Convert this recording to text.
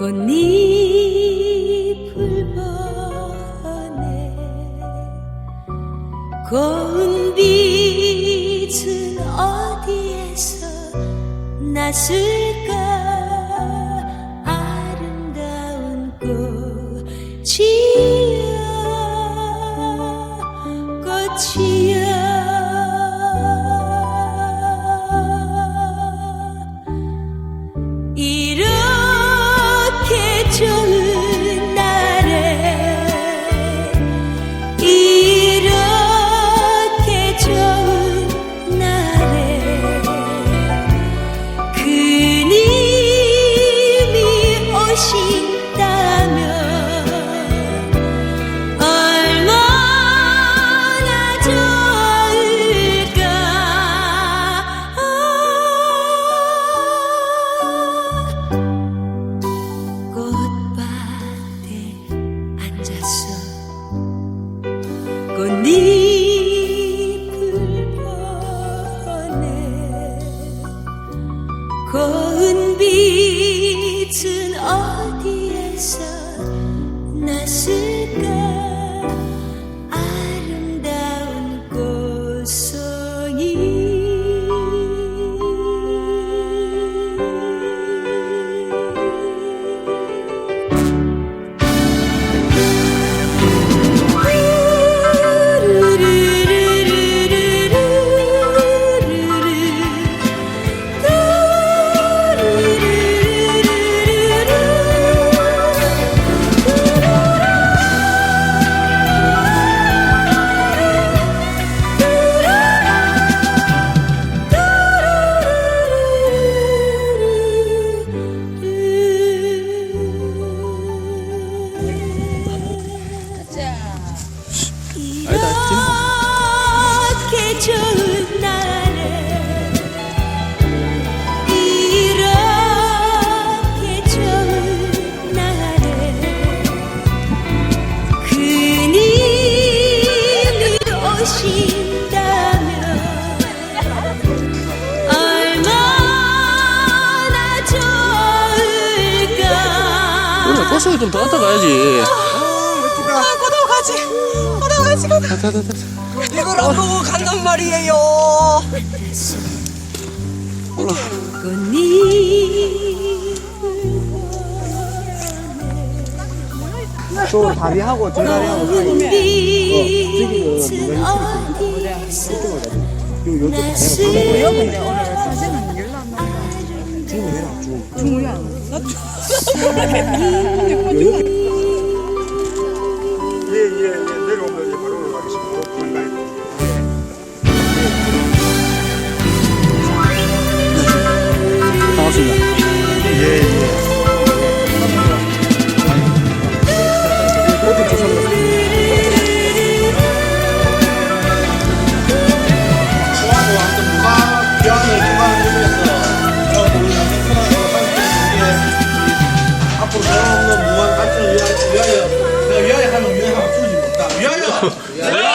꽃잎을 보내 고운 빛은 어디에서 났을까? 아름다운 꽃이여 꽃이 보내 고운 빛은 어디에서 났을 버스에 좀더 갔다 가야지. 아, 고다고 가지. 고다고 가지. 고다고. 다, 다, 다, 다. 이걸 안 보고 간단 말이에요. 또 다리하고 저 다리하고 고운 사이에 예예예 내려오면 바로 올라가겠습니다. Obrigado.